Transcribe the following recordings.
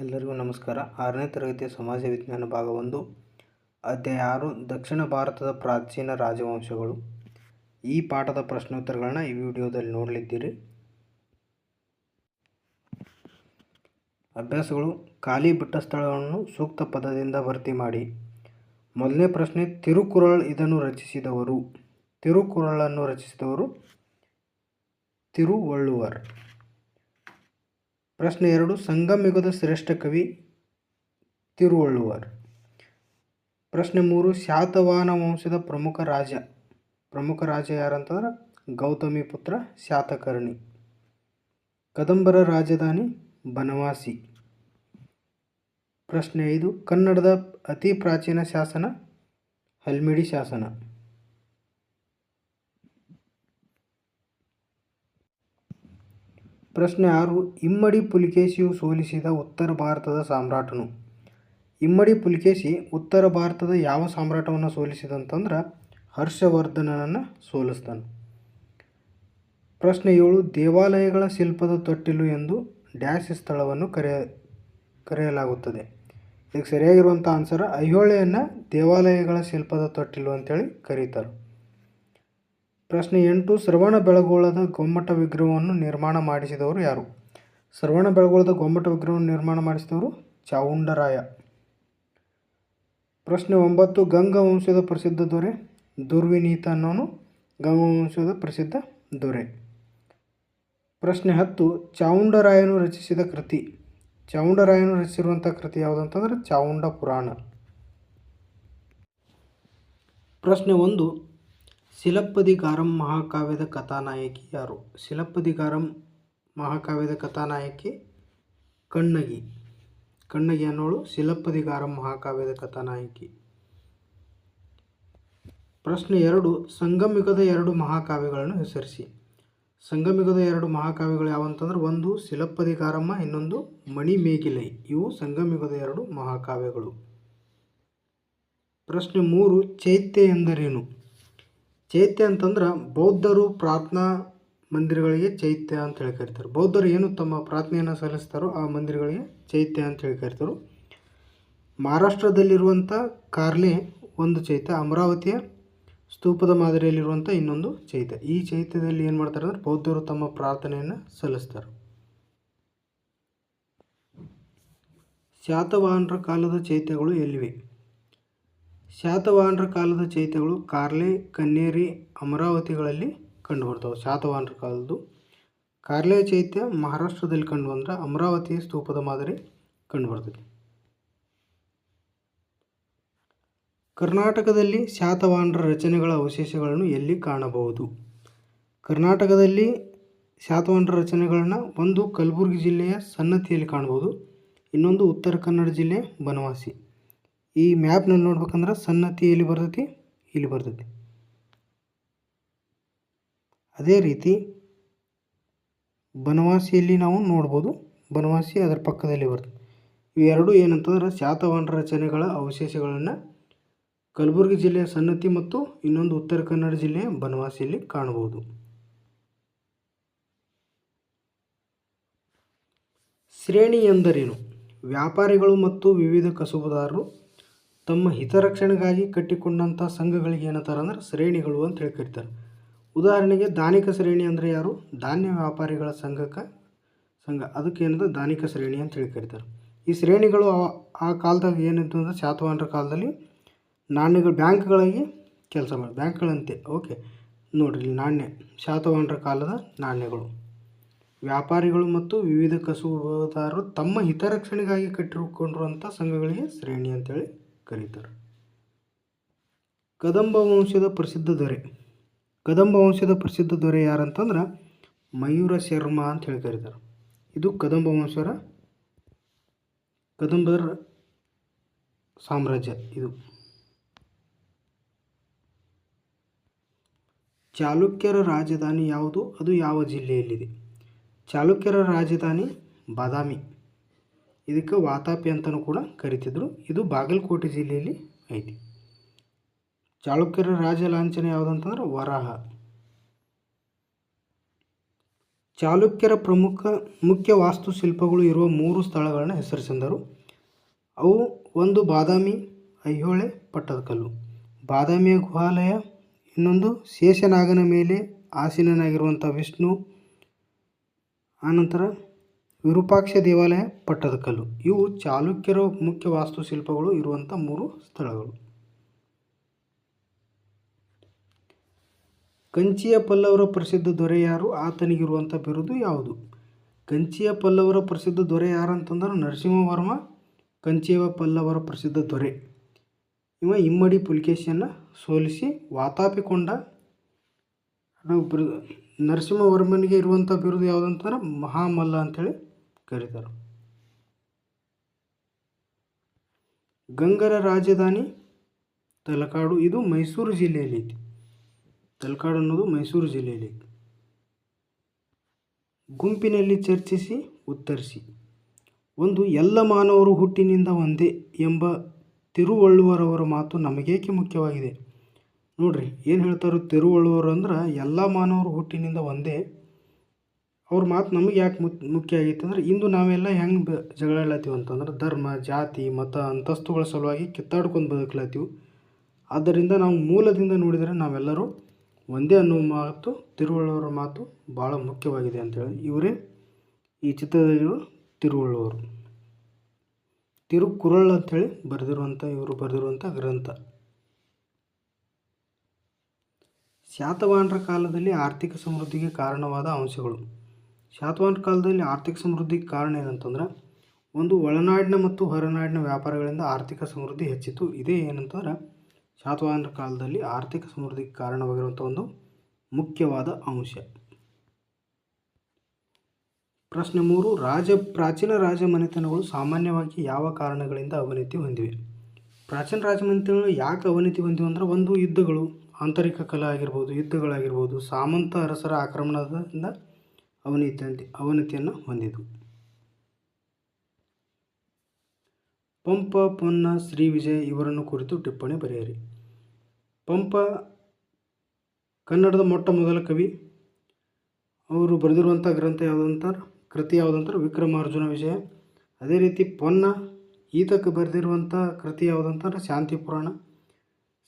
ಎಲ್ಲರಿಗೂ ನಮಸ್ಕಾರ. ಆರನೇ ತರಗತಿಯ ಸಮಾಜ ವಿಜ್ಞಾನ ಭಾಗ ಒಂದು, ಅಧ್ಯಾಯ ಆರು, ದಕ್ಷಿಣ ಭಾರತದ ಪ್ರಾಚೀನ ರಾಜವಂಶಗಳು. ಈ ಪಾಠದ ಪ್ರಶ್ನೋತ್ತರಗಳನ್ನ ಈ ವಿಡಿಯೋದಲ್ಲಿ ನೋಡಲಿದ್ದೀರಿ. ಅಭ್ಯಾಸಗಳು, ಖಾಲಿ ಬಿಟ್ಟ ಸ್ಥಳವನ್ನು ಸೂಕ್ತ ಪದದಿಂದ ಭರ್ತಿ ಮಾಡಿ. ಮೊದಲನೇ ಪ್ರಶ್ನೆ, ತಿರುಕುರಳ್ ಇದನ್ನು ರಚಿಸಿದವರು. ತಿರುಕುರಳನ್ನು ರಚಿಸಿದವರು ತಿರುವಳ್ಳುವರ್. ಪ್ರಶ್ನೆ ಎರಡು ಸಂಗಮಯುಗದ ಶ್ರೇಷ್ಠ ಕವಿ ತಿರುವಳ್ಳುವರ್. ಪ್ರಶ್ನೆ ಮೂರು ಶಾತವಾಹನ ವಂಶದ ಪ್ರಮುಖ ರಾಜ. ಪ್ರಮುಖ ರಾಜ ಯಾರಂತಂದ್ರೆ? ಗೌತಮಿ ಪುತ್ರ ಶಾತಕರ್ಣಿ ಕದಂಬರ ರಾಜಧಾನಿ ಬನವಾಸಿ. ಪ್ರಶ್ನೆ ಐದು, ಕನ್ನಡದ ಅತಿ ಪ್ರಾಚೀನ ಶಾಸನ ಹಲ್ಮಿಡಿ ಶಾಸನ. ಪ್ರಶ್ನೆ ಆರು, ಇಮ್ಮಡಿ ಪುಲಿಕೇಶಿಯು ಸೋಲಿಸಿದ ಉತ್ತರ ಭಾರತದ ಸಾಮ್ರಾಟನು. ಇಮ್ಮಡಿ ಪುಲಿಕೇಶಿ ಉತ್ತರ ಭಾರತದ ಯಾವ ಸಾಮ್ರಾಟವನ್ನು ಸೋಲಿಸಿದಂತಂದ್ರೆ ಹರ್ಷವರ್ಧನನನ್ನು ಸೋಲಿಸ್ತಾನೆ ಪ್ರಶ್ನೆ ಏಳು, ದೇವಾಲಯಗಳ ಶಿಲ್ಪದ ತೊಟ್ಟಿಲು ಎಂದು ಡ್ಯಾಶ್ ಸ್ಥಳವನ್ನು ಕರೆಯ, ಕರೆಯಲಾಗುತ್ತದೆ. ಇದಕ್ಕೆ ಸರಿಯಾಗಿರುವಂಥ ಆನ್ಸರ್ ಐಹೊಳೆಯನ್ನು ದೇವಾಲಯಗಳ ಶಿಲ್ಪದ ತೊಟ್ಟಿಲು ಅಂತೇಳಿ ಕರೀತಾರೆ. ಪ್ರಶ್ನೆ ಎಂಟು ಶ್ರವಣ ಬೆಳಗೊಳದ ಗೊಮ್ಮಟ ವಿಗ್ರಹವನ್ನು ನಿರ್ಮಾಣ ಮಾಡಿಸಿದವರು ಯಾರು? ಶ್ರವಣ ಬೆಳಗೊಳದ ಗೊಮ್ಮಟ ವಿಗ್ರಹವನ್ನು ನಿರ್ಮಾಣ ಮಾಡಿಸಿದವರು ಚಾವುಂಡರಾಯ. ಪ್ರಶ್ನೆ ಒಂಬತ್ತು, ಗಂಗಾ ವಂಶದ ಪ್ರಸಿದ್ಧ ದೊರೆ ದುರ್ವಿನೀತ ಅನ್ನೋನು ಗಂಗಾ ವಂಶದ ಪ್ರಸಿದ್ಧ ದೊರೆ. ಪ್ರಶ್ನೆ ಹತ್ತು, ಚಾವುಂಡರಾಯನು ರಚಿಸಿದ ಕೃತಿ. ಚಾವುಂಡರಾಯನು ರಚಿಸಿರುವಂಥ ಕೃತಿ ಯಾವುದಂತಂದ್ರೆ ಚಾವುಂಡ ಪುರಾಣ. ಪ್ರಶ್ನೆ ಒಂದು ಶಿಲಪ್ಪದಿಗಾರಂ ಮಹಾಕಾವ್ಯದ ಕಥಾನಾಯಕಿ ಯಾರು? ಶಿಲಪ್ಪದಿಗಾರಂ ಮಹಾಕಾವ್ಯದ ಕಥಾನಾಯಕಿ ಕಣ್ಣಗಿ. ಕಣ್ಣಗಿ ಅನ್ನೋಳು ಶಿಲಪ್ಪದಿಗಾರಂ ಮಹಾಕಾವ್ಯದ ಕಥಾನಾಯಕಿ. ಪ್ರಶ್ನೆ ಎರಡು, ಸಂಗಮಿಗದ ಎರಡು ಮಹಾಕಾವ್ಯಗಳನ್ನು ಹೆಸರಿಸಿ. ಸಂಗಮಿಗದ ಎರಡು ಮಹಾಕಾವ್ಯಗಳು ಯಾವಂತಂದ್ರೆ ಒಂದು ಶಿಲಪ್ಪದಿಗಾರಮ್ಮ ಇನ್ನೊಂದು ಮಣಿಮೇಗಿಲೈ. ಇವು ಸಂಗಮಿಗದ ಎರಡು ಮಹಾಕಾವ್ಯಗಳು. ಪ್ರಶ್ನೆ ಮೂರು, ಚೈತ್ಯ ಎಂದರೇನು? ಚೈತ್ಯ ಅಂತಂದ್ರೆ ಬೌದ್ಧರು ಪ್ರಾರ್ಥನಾ ಮಂದಿರಗಳಿಗೆ ಚೈತ್ಯ ಅಂತ ಹೇಳಿ ಕರಿತಾರೆ. ಬೌದ್ಧರು ಏನು ತಮ್ಮ ಪ್ರಾರ್ಥನೆಯನ್ನು ಸಲ್ಲಿಸ್ತಾರೋ ಆ ಮಂದಿರಗಳಿಗೆ ಚೈತ್ಯ ಅಂತ ಹೇಳಿ ಕರಿತಾರೆ. ಮಹಾರಾಷ್ಟ್ರದಲ್ಲಿರುವಂಥ ಕಾರ್ಲೆ ಒಂದು ಚೈತ್ಯ, ಅಮರಾವತಿಯ ಸ್ತೂಪದ ಮಾದರಿಯಲ್ಲಿರುವಂಥ ಇನ್ನೊಂದು ಚೈತ್ಯ. ಈ ಚೈತ್ಯದಲ್ಲಿ ಏನು ಮಾಡ್ತಾರೆ ಅಂದ್ರೆ ಬೌದ್ಧರು ತಮ್ಮ ಪ್ರಾರ್ಥನೆಯನ್ನು ಸಲ್ಲಿಸ್ತಾರೆ. ಶಾತವಾಹನರ ಕಾಲದ ಚೈತ್ಯಗಳು ಎಲ್ಲಿವೆ? ಶಾತವಾಹನರ ಕಾಲದ ಚೈತ್ಯಗಳು ಕಾರ್ಲೆ, ಕನ್ನೇರಿ, ಅಮರಾವತಿಗಳಲ್ಲಿ ಕಂಡುಬರ್ತವೆ ಶಾತವಾಹನರ ಕಾಲದ್ದು ಕಾರ್ಲೆ ಚೈತ್ಯ ಮಹಾರಾಷ್ಟ್ರದಲ್ಲಿ ಕಂಡು ಬಂದ್ರೆ ಅಮರಾವತಿ ಸ್ತೂಪದ ಮಾದರಿ ಕಂಡುಬರ್ತದೆ. ಕರ್ನಾಟಕದಲ್ಲಿ ಶಾತವಾಹನರ ರಚನೆಗಳ ಅವಶೇಷಗಳನ್ನು ಎಲ್ಲಿ ಕಾಣಬಹುದು? ಕರ್ನಾಟಕದಲ್ಲಿ ಶಾತವಾಹನರ ರಚನೆಗಳನ್ನ ಒಂದು ಕಲಬುರಗಿ ಜಿಲ್ಲೆಯ ಸನ್ನತಿಯಲ್ಲಿ ಕಾಣ್ಬೋದು ಇನ್ನೊಂದು ಉತ್ತರ ಕನ್ನಡ ಜಿಲ್ಲೆ ಬನವಾಸಿ. ಈ ಮ್ಯಾಪ್ನಲ್ಲಿ ನೋಡ್ಬೇಕಂದ್ರೆ ಸನ್ನತಿ ಎಲ್ಲಿ ಬರ್ತೈತಿ? ಇಲ್ಲಿ ಬರ್ತೈತಿ. ಅದೇ ರೀತಿ ಬನವಾಸಿಯಲ್ಲಿ ನಾವು ನೋಡ್ಬೋದು. ಬನವಾಸಿ ಅದರ ಪಕ್ಕದಲ್ಲಿ ಬರ್ತದೆ ಇವೆರಡು ಏನಂತಂದ್ರೆ ಶಾತವಾಹನ ರಚನೆಗಳ ಅವಶೇಷಗಳನ್ನು ಕಲಬುರಗಿ ಜಿಲ್ಲೆಯ ಸನ್ನತಿ ಮತ್ತು ಇನ್ನೊಂದು ಉತ್ತರ ಕನ್ನಡ ಜಿಲ್ಲೆಯ ಬನವಾಸಿಯಲ್ಲಿ ಕಾಣಬಹುದು. ಶ್ರೇಣಿ ಎಂದರೇನು? ವ್ಯಾಪಾರಿಗಳು ಮತ್ತು ವಿವಿಧ ಕಸುಬುದಾರರು ತಮ್ಮ ಹಿತರಕ್ಷಣೆಗಾಗಿ ಕಟ್ಟಿಕೊಂಡಂಥ ಸಂಘಗಳಿಗೆ ಏನಂತಾರೆ ಅಂದ್ರೆ ಶ್ರೇಣಿಗಳು ಅಂತ ಹೇಳಿ ಕರೀತಾರೆ ಉದಾಹರಣೆಗೆ ದಾನಿಕ ಶ್ರೇಣಿ ಅಂದರೆ ಯಾರು? ಧಾನ್ಯ ವ್ಯಾಪಾರಿಗಳ ಸಂಘಕ್ಕೆ ಸಂಘ. ಅದಕ್ಕೆ ಏನಂದ್ರೆ ದಾನಿಕ ಶ್ರೇಣಿ ಅಂತ ಹೇಳಿ ಕರಿತಾರೆ ಈ ಶ್ರೇಣಿಗಳು ಆ ಕಾಲದಾಗ ಏನಿತ್ತು ಅಂದರೆ ಶಾತವಾಹನರ ಕಾಲದಲ್ಲಿ ನಾಣ್ಯಗಳು ಬ್ಯಾಂಕ್ಗಳಾಗಿ ಕೆಲಸ ಮಾಡಿ, ಬ್ಯಾಂಕ್ಗಳಂತೆ. ಓಕೆ. ನೋಡಿರಿ ನಾಣ್ಯ, ಶಾತವಾಹನರ ಕಾಲದ ನಾಣ್ಯಗಳು. ವ್ಯಾಪಾರಿಗಳು ಮತ್ತು ವಿವಿಧ ಕಸುಬುದಾರರು ತಮ್ಮ ಹಿತರಕ್ಷಣೆಗಾಗಿ ಕಟ್ಟಿಕೊಂಡಿರುವಂಥ ಸಂಘಗಳಿಗೆ ಶ್ರೇಣಿ ಅಂತೇಳಿ ಕರೀತಾರೆ. ಕದಂಬ ವಂಶದ ಪ್ರಸಿದ್ಧ ದೊರೆ. ಕದಂಬ ವಂಶದ ಪ್ರಸಿದ್ಧ ದೊರೆ ಯಾರಂತಂದ್ರೆ ಮಯೂರ ಶರ್ಮ ಅಂತ ಹೇಳಿ ಕರೀತಾರೆ. ಇದು ಕದಂಬ ವಂಶರ ಕದಂಬರ ಸಾಮ್ರಾಜ್ಯ ಇದು. ಚಾಲುಕ್ಯರ ರಾಜಧಾನಿ ಯಾವುದು? ಅದು ಯಾವ ಜಿಲ್ಲೆಯಲ್ಲಿದೆ? ಚಾಲುಕ್ಯರ ರಾಜಧಾನಿ ಬಾದಾಮಿ. ಇದಕ್ಕೆ ವಾತಾಪಿ ಅಂತಲೂ ಕೂಡ ಕರಿತಿದ್ರು. ಇದು ಬಾಗಲಕೋಟೆ ಜಿಲ್ಲೆಯಲ್ಲಿ ಐತಿ. ಚಾಲುಕ್ಯರ ರಾಜ ಲಾಂಛನ ಯಾವುದಂತಂದ್ರೆ ವರಾಹ. ಚಾಲುಕ್ಯರ ಪ್ರಮುಖ ಮುಖ್ಯ ವಾಸ್ತುಶಿಲ್ಪಗಳು ಇರುವ ಮೂರು ಸ್ಥಳಗಳನ್ನು ಹೆಸರಿಸಿದರು ಅವು ಒಂದು ಬಾದಾಮಿ ಐಹೊಳೆ ಪಟ್ಟದಕಲ್ಲು ಬಾದಾಮಿಯ ಗುಹಾಲಯ, ಇನ್ನೊಂದು ಶೇಷನಾಗನ ಮೇಲೆ ಆಸೀನನಾಗಿರುವಂಥ ವಿಷ್ಣು, ಆನಂತರ ವಿರೂಪಾಕ್ಷ ದೇವಾಲಯ ಪಟ್ಟದಕಲ್ಲು ಇವು ಚಾಲುಕ್ಯರ ಮುಖ್ಯ ವಾಸ್ತುಶಿಲ್ಪಗಳು ಇರುವಂಥ ಮೂರು ಸ್ಥಳಗಳು. ಕಂಚಿಯ ಪಲ್ಲವರ ಪ್ರಸಿದ್ಧ ದೊರೆ ಯಾರು? ಆತನಿಗಿರುವಂಥ ಬಿರುದು ಯಾವುದು? ಕಂಚಿಯ ಪಲ್ಲವರ ಪ್ರಸಿದ್ಧ ದೊರೆ ಯಾರು ಅಂತಂದ್ರೆ ನರಸಿಂಹವರ್ಮ ಕಂಚಿಯ ಪಲ್ಲವರ ಪ್ರಸಿದ್ಧ ದೊರೆ. ಇವ ಇಮ್ಮಡಿ ಪುಲಿಕೇಶಿಯನ್ನು ಸೋಲಿಸಿ ವಾತಾಪಿಕೊಂಡ ನರಸಿಂಹವರ್ಮನಿಗೆ ಇರುವಂಥ ಬಿರುದು ಯಾವುದಂತಂದ್ರೆ ಮಹಾಮಲ್ಲ ಅಂತೇಳಿ ಕರೀತಾರೆ. ಗಂಗರ ರಾಜಧಾನಿ ತಲಕಾಡು, ಇದು ಮೈಸೂರು ಜಿಲ್ಲೆಯಲ್ಲಿ ಐತಿ. ತಲಕಾಡು ಅನ್ನೋದು ಮೈಸೂರು ಜಿಲ್ಲೆಯಲ್ಲಿ ಐತಿ. ಗುಂಪಿನಲ್ಲಿ ಚರ್ಚಿಸಿ, ಉತ್ತರಿಸಿ. ಒಂದು, ಎಲ್ಲ ಮಾನವರು ಹುಟ್ಟಿನಿಂದ ಒಂದೇ ಎಂಬ ತಿರುವಳ್ಳುವರವರ ಮಾತು ನಮಗೇಕೆ ಮುಖ್ಯವಾಗಿದೆ? ನೋಡ್ರಿ, ಏನು ಹೇಳ್ತಾರೆ ತಿರುವಳ್ಳುವರು ಅಂದ್ರೆ, ಎಲ್ಲ ಮಾನವರು ಹುಟ್ಟಿನಿಂದ ಒಂದೇ ಅವ್ರ ಮಾತು ನಮಗೆ ಯಾಕೆ ಮುಖ್ಯ ಆಗೈತೆ ಅಂದ್ರೆ ಇಂದು ನಾವೆಲ್ಲ ಹೆಂಗೆ ಬ, ಜಗಳಾಡ್ಲತ್ತೀವಿ ಅಂತಂದ್ರೆ ಧರ್ಮ, ಜಾತಿ, ಮತ ಅಂತಸ್ತುಗಳ ಸಲುವಾಗಿ ಕಿತ್ತಾಡ್ಕೊಂಡು ಬದುಕ್ಲತ್ತೀವಿ. ಆದ್ದರಿಂದ ನಾವು ಮೂಲದಿಂದ ನೋಡಿದರೆ ನಾವೆಲ್ಲರೂ ಒಂದೇ ಅನ್ನೋ ಮಾತು ತಿರುವಳ್ಳುವರ ಮಾತು ಭಾಳ ಮುಖ್ಯವಾಗಿದೆ ಅಂತೇಳಿ ಇವರೇ ಈ ಚಿತ್ರದಲ್ಲಿರುವ ತಿರುವಳ್ಳುವರು ತಿರುಕುರಳ್ ಅಂಥೇಳಿ ಬರೆದಿರುವಂಥ ಇವರು ಬರೆದಿರುವಂಥ ಗ್ರಂಥ. ಶಾತವಾಹನರ ಕಾಲದಲ್ಲಿ ಆರ್ಥಿಕ ಸಮೃದ್ಧಿಗೆ ಕಾರಣವಾದ ಅಂಶಗಳು. ಶಾತವಾಹನ ಕಾಲದಲ್ಲಿ ಆರ್ಥಿಕ ಸಮೃದ್ಧಿಗೆ ಕಾರಣ ಏನಂತಂದ್ರೆ, ಒಂದು ಒಳನಾಡಿನ ಮತ್ತು ಹೊರನಾಡಿನ ವ್ಯಾಪಾರಗಳಿಂದ ಆರ್ಥಿಕ ಸಮೃದ್ಧಿ ಹೆಚ್ಚಿತು ಇದೇ ಏನಂತಂದ್ರೆ, ಶಾತವಾಹನ ಕಾಲದಲ್ಲಿ ಆರ್ಥಿಕ ಸಮೃದ್ಧಿಗೆ ಕಾರಣವಾಗಿರುವಂಥ ಒಂದು ಮುಖ್ಯವಾದ ಅಂಶ. ಪ್ರಶ್ನೆ ಮೂರು, ರಾಜ, ಪ್ರಾಚೀನ ರಾಜ ಮನೆತನಗಳು ಸಾಮಾನ್ಯವಾಗಿ ಯಾವ ಕಾರಣಗಳಿಂದ ಅವನತಿ ಹೊಂದಿವೆ? ಪ್ರಾಚೀನ ರಾಜಮನೆತನಗಳು ಯಾಕೆ ಅವನತಿ ಹೊಂದಿವೆ ಅಂದರೆ, ಒಂದು ಯುದ್ಧಗಳು, ಆಂತರಿಕ ಕಲೆ ಆಗಿರ್ಬೋದು, ಯುದ್ಧಗಳಾಗಿರ್ಬೋದು, ಸಾಮಂತ ಅರಸರ ಆಕ್ರಮಣದಿಂದ ಅವನತಿ ಅವನತಿಯನ್ನು ಹೊಂದಿತು ಪಂಪ, ಪೊನ್ನ, ಶ್ರೀ ವಿಜಯ ಇವರನ್ನು ಕುರಿತು ಟಿಪ್ಪಣಿ ಬರೆಯಿರಿ. ಪಂಪ, ಕನ್ನಡದ ಮೊಟ್ಟ ಮೊದಲ ಕವಿ. ಅವರು ಬರೆದಿರುವಂಥ ಗ್ರಂಥ ಯಾವುದಂತಾರೆ? ಕೃತಿ ಯಾವುದಂತಾರೆ? ವಿಕ್ರಮಾರ್ಜುನ ವಿಜಯ. ಅದೇ ರೀತಿ ಪೊನ್ನ, ಈತಕ್ಕೆ ಬರೆದಿರುವಂಥ ಕೃತಿ ಯಾವುದಂತಾರೆ? ಶಾಂತಿ ಪುರಾಣ.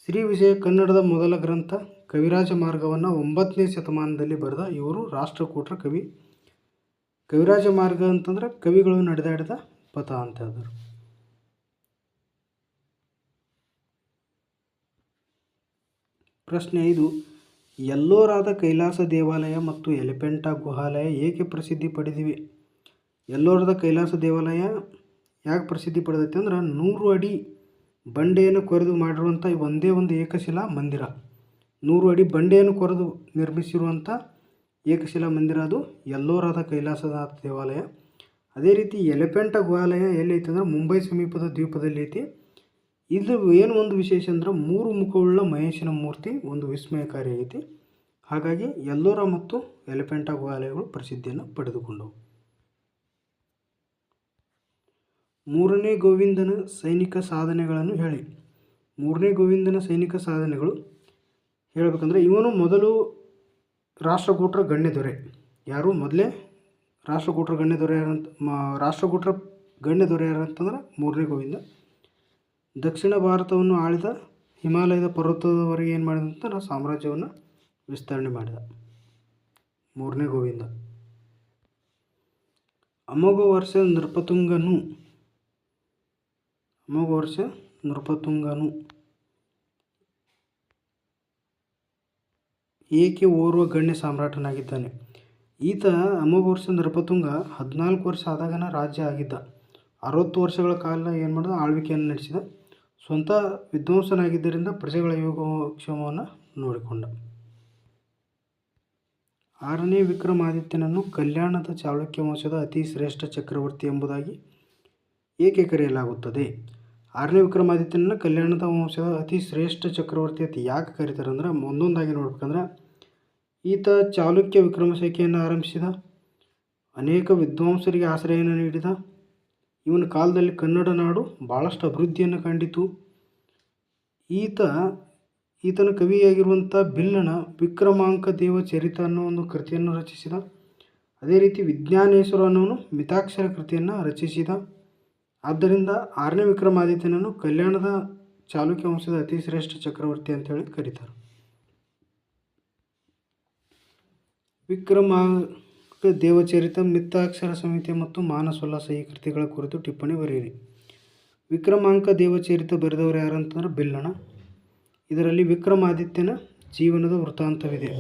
ಶ್ರೀ ವಿಜಯ ಕನ್ನಡದ ಮೊದಲ ಗ್ರಂಥ ಕವಿರಾಜ ಮಾರ್ಗವನ್ನು ಒಂಬತ್ತನೇ ಶತಮಾನದಲ್ಲಿ ಬರೆದ ಇವರು ರಾಷ್ಟ್ರಕೂಟರ ಕವಿ. ಕವಿರಾಜ ಮಾರ್ಗ ಅಂತಂದ್ರೆ ಕವಿಗಳು ನಡೆದಾಡಿದ ಪಥ ಅಂತ ಹೇಳಿದರು. ಪ್ರಶ್ನೆ ಐದು, ಎಲ್ಲೋರಾದ ಕೈಲಾಸ ದೇವಾಲಯ ಮತ್ತು ಎಲಿಫೆಂಟಾ ಗುಹಾಲಯ ಏಕೆ ಪ್ರಸಿದ್ಧಿ ಪಡೆದಿವೆ? ಎಲ್ಲೋರದ ಕೈಲಾಸ ದೇವಾಲಯ ಯಾಕೆ ಪ್ರಸಿದ್ಧಿ ಪಡೆದೈತೆ ಅಂದ್ರೆ ನೂರು ಅಡಿ ಬಂಡೆಯನ್ನು ಕೊರೆದು ಮಾಡಿರುವಂಥ ಒಂದೇ ಒಂದು ಏಕಶಿಲಾ ಮಂದಿರ. ನೂರು ಅಡಿ ಬಂಡೆಯನ್ನು ಕೊರೆದು ನಿರ್ಮಿಸಿರುವಂಥ ಏಕಶಿಲಾ ಮಂದಿರ ಅದು. ಎಲ್ಲೋರಾದ ಕೈಲಾಸನಾಥ ದೇವಾಲಯ. ಅದೇ ರೀತಿ ಎಲಿಫೆಂಟ ಗುಹಾಲಯ ಎಲ್ಲೈತೆ ಅಂದರೆ ಅಂದ್ರೆ ಮುಂಬೈ ಸಮೀಪದ ದ್ವೀಪದಲ್ಲಿ ಐತಿ ಇದು ಏನು ಒಂದು ವಿಶೇಷ ಅಂದ್ರೆ ಮೂರು ಮುಖವುಳ್ಳ ಮಹೇಶನ ಮೂರ್ತಿ ಒಂದು ವಿಸ್ಮಯಕಾರಿ ಐತಿ ಹಾಗಾಗಿ ಎಲ್ಲೋರ ಮತ್ತು ಎಲಿಫೆಂಟ ಗುಹಾಲಯಗಳು ಪ್ರಸಿದ್ಧಿಯನ್ನು ಪಡೆದುಕೊಂಡವು. ಮೂರನೇ ಗೋವಿಂದನ ಸೈನಿಕ ಸಾಧನೆಗಳನ್ನು ಹೇಳಿ. ಮೂರನೇ ಗೋವಿಂದನ ಸೈನಿಕ ಸಾಧನೆಗಳು ಹೇಳಬೇಕಂದ್ರೆ ಇವನು ಮೊದಲು ರಾಷ್ಟ್ರಕೂಟರ ಗಣ್ಯ ದೊರೆ. ಯಾರು? ಮೊದಲೇ ರಾಷ್ಟ್ರಕೂಟರ ಗಣ್ಯ ದೊರೆ ಯಾರಂತ ರಾಷ್ಟ್ರಕೂಟರ ಗಣ್ಯ ದೊರೆ ಯಾರಂತಂದ್ರೆ ಮೂರನೇ ಗೋವಿಂದ. ದಕ್ಷಿಣ ಭಾರತವನ್ನು ಆಳಿದ ಹಿಮಾಲಯದ ಪರ್ವತದವರೆಗೆ ಏನು ಮಾಡಿದ ಅಂತಂದ್ರೆ ಸಾಮ್ರಾಜ್ಯವನ್ನು ವಿಸ್ತರಣೆ ಮಾಡಿದ. ಮೂರನೇ ಗೋವಿಂದ. ಅಮೋಘ ವರ್ಷ ನೃಪತುಂಗನು. ಅಮೋಘ ವರ್ಷ ನೃಪತುಂಗನು. ಏಕೆ ಓರ್ವ ಗಣ್ಯ ಸಾಮ್ರಾಟನಾಗಿದ್ದಾನೆ? ಈತ ಅಮೋಘ ವರ್ಷ ನೃಪತುಂಗ ಹದಿನಾಲ್ಕು ವರ್ಷ ಆದಾಗನ ರಾಜ್ಯ ಆಗಿದ್ದ. ಅರವತ್ತು ವರ್ಷಗಳ ಕಾಲ ಏನು ಮಾಡಿದ? ಆಳ್ವಿಕೆಯನ್ನು ನಡೆಸಿದ. ಸ್ವಂತ ವಿದ್ವಾಂಸನಾಗಿದ್ದರಿಂದ ಪ್ರಜೆಗಳ ಯೋಗಕ್ಷೇಮವನ್ನು ನೋಡಿಕೊಂಡ. ಆರನೇ ವಿಕ್ರಮಾದಿತ್ಯನನ್ನು ಕಲ್ಯಾಣದ ಚಾಳುಕ್ಯ ವಂಶದ ಅತಿ ಶ್ರೇಷ್ಠ ಚಕ್ರವರ್ತಿ ಎಂಬುದಾಗಿ ಏಕೆ ಕರೆಯಲಾಗುತ್ತದೆ? ಆರನೇ ವಿಕ್ರಮಾದಿತ್ಯನ ಕಲ್ಯಾಣದ ವಂಶದ ಅತಿ ಶ್ರೇಷ್ಠ ಚಕ್ರವರ್ತಿ ಅಂತ ಯಾಕೆ ಕರೀತಾರೆ ಅಂದ್ರೆ ಒಂದೊಂದಾಗಿ ನೋಡ್ಬೇಕಂದ್ರೆ, ಈತ ಚಾಲುಕ್ಯ ವಿಕ್ರಮಶೇಖೆಯನ್ನು ಆರಂಭಿಸಿದ, ಅನೇಕ ವಿದ್ವಾಂಸರಿಗೆ ಆಶ್ರಯವನ್ನು ನೀಡಿದ, ಇವನ ಕಾಲದಲ್ಲಿ ಕನ್ನಡ ನಾಡು ಭಾಳಷ್ಟು ಅಭಿವೃದ್ಧಿಯನ್ನು ಕಂಡಿತು. ಈತ, ಈತನ ಕವಿಯಾಗಿರುವಂಥ ಬಿಲ್ಲನ ವಿಕ್ರಮಾಂಕ ದೇವ ಚರಿತ ಅನ್ನೋ ಒಂದು ಕೃತಿಯನ್ನು ರಚಿಸಿದ. ಅದೇ ರೀತಿ ವಿಜ್ಞಾನೇಶ್ವರ ಅನ್ನೋನು ಮಿತಾಕ್ಷರ ಕೃತಿಯನ್ನು ರಚಿಸಿದ. ಆದ್ದರಿಂದ ಆರನೇ ವಿಕ್ರಮಾದಿತ್ಯನನ್ನು ಕಲ್ಯಾಣದ ಚಾಲುಕ್ಯ ವಂಶದ ಅತಿ ಶ್ರೇಷ್ಠ ಚಕ್ರವರ್ತಿ ಅಂತೇಳಿ ಕರೀತಾರೆ. ವಿಕ್ರಮಾಂಕ ದೇವಚರಿತ ಮಿತ್ತಾಕ್ಷರ ಸಂಹಿತೆ ಮತ್ತು ಮಾನಸೋಲ್ಲಾಸ ಈ ಕೃತಿಗಳ ಕುರಿತು ಟಿಪ್ಪಣಿ ಬರೆಯಿರಿ. ವಿಕ್ರಮಾಂಕ ದೇವಚರಿತ ಬರೆದವರು ಯಾರಂತಂದ್ರೆ ಬಿಲ್ಲಣ ಇದರಲ್ಲಿ ವಿಕ್ರಮಾದಿತ್ಯನ ಜೀವನದ ವೃತ್ತಾಂತವಿದೆ.